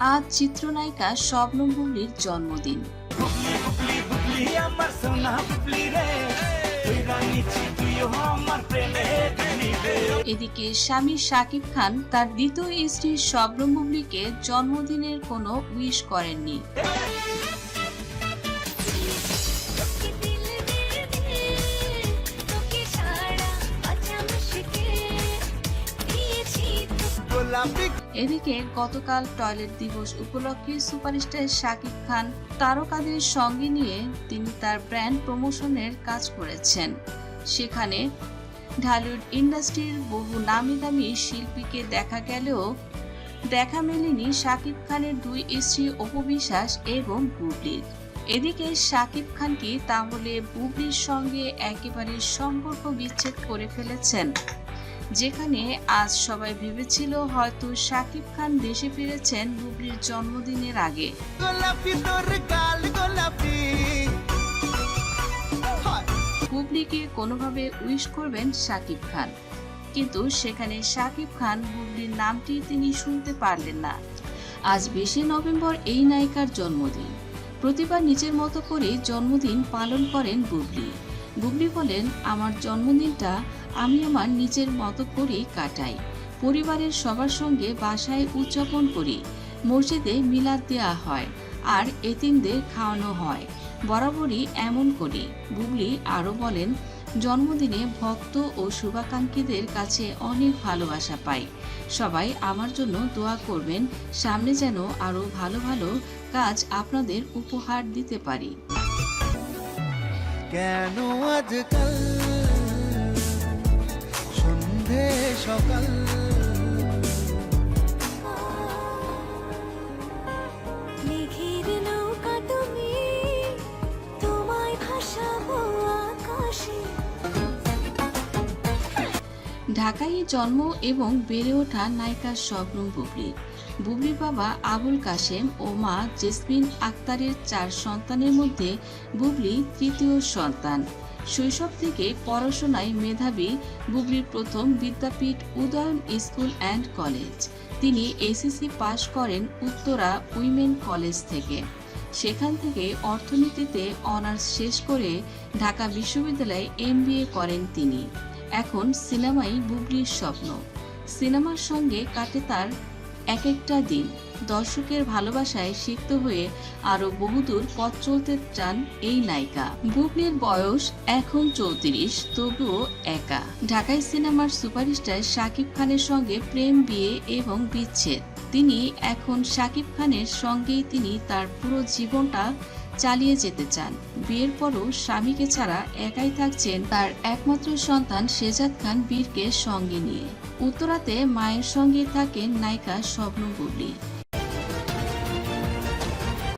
আজ চিত্রনায়িকা শবনম বুবলির জন্মদিন। এদিকে স্বামী শাকিব খান তার দ্বিতীয় স্ত্রী শবনম জন্মদিনের কোনো উইশ করেননি। এদিকে গতকাল টয়লেট দিবস উপলক্ষে সুপারস্টার শাকিব খান তারকাদের সঙ্গে নিয়ে তিনি তার ব্র্যান্ড প্রমোশনের কাজ করেছেন। সেখানে ঢালিউড ইন্ডাস্ট্রির বহু নামি দামি শিল্পীকে দেখা গেলেও দেখা মেলেনি শাকিব খানের দুই স্ত্রী অপবিশ্বাস এবং বুবলির এদিকে শাকিব খান কি তাহলে বুবলির সঙ্গে একেবারে সম্পর্ক বিচ্ছেদ করে ফেলেছেন? যেখানে আজ সবাই ভেবেছিল হয়তো শাকিব খান দেশে ফিরেছেন বুবলির জন্মদিনের আগে। বুবলিকে কোনোভাবে উইশ করবেন শাকিব খান। কিন্তু সেখানে শাকিব খান বুবলির নামটি তিনি শুনতে পারলেন না। আজ বিশে নভেম্বর এই নায়িকার জন্মদিন। প্রতিবার নিজের মতো করে জন্মদিন পালন করেন বুবলি। বুবলি বলেন, আমার জন্মদিনটা আমি আমার নিজের মতো করেই কাটাই। পরিবারের সবার সঙ্গে বাসায় উদযাপন করি। মসজিদে মিলাদ দেওয়া হয় আর এতিমদের খাওয়ানো হয়। বরাবরই এমন করি। বুবলি আরও বলেন, জন্মদিনে ভক্ত ও শুভাকাঙ্ক্ষীদের কাছে অনেক ভালোবাসা পাই। সবাই আমার জন্য দোয়া করবেন, সামনে যেন আরও ভালো ভালো কাজ আপনাদের উপহার দিতে পারি। কেন আজকাল? সন্ধে সকাল। তুমি তোমায় ভাসাবো ঢাকায় জন্ম এবং বেড়ে ওঠা নায়িকা শবনম বুবলি। বুবলির বাবা আবুল কাশেম ও মা জেসমিন আক্তারের চার সন্তানের মধ্যে বুবলি তৃতীয় সন্তান। শৈশব থেকে পড়াশোনায় মেধাবী বুবলির প্রথম বিদ্যাপীঠ উদয়ন স্কুল অ্যান্ড কলেজ। তিনি এসএসসি পাশ করেন উত্তরা উইমেন কলেজ থেকে। সেখান থেকে অর্থনীতিতে অনার্স শেষ করে ঢাকা বিশ্ববিদ্যালয়ে এমবিএ করেন তিনি। এখন সিনেমাই বুবলির স্বপ্ন। সিনেমার সঙ্গে কাটে তার এক একটা দিন দর্শকের ভালোবাসায় সিক্ত হয়ে আরও বহুদূর পথ চলতে চান এই নায়িকা। বুবলির বয়স এখন চৌত্রিশ, তবুও একা। ঢাকাই সিনেমার সুপারস্টার শাকিব খানের সঙ্গে প্রেম, বিয়ে এবং বিচ্ছেদ। তিনি এখন শাকিব খানের সঙ্গেই তিনি তার পুরো জীবনটা চালিয়ে যেতে চান। বিয়ের পরও স্বামীকে ছাড়া একাই থাকছেন তার একমাত্র সন্তান শেজাদ খান বীরকে সঙ্গে নিয়ে। উত্তরাতে মায়ের সঙ্গে থাকেন নায়িকা স্বপ্ন বুবলি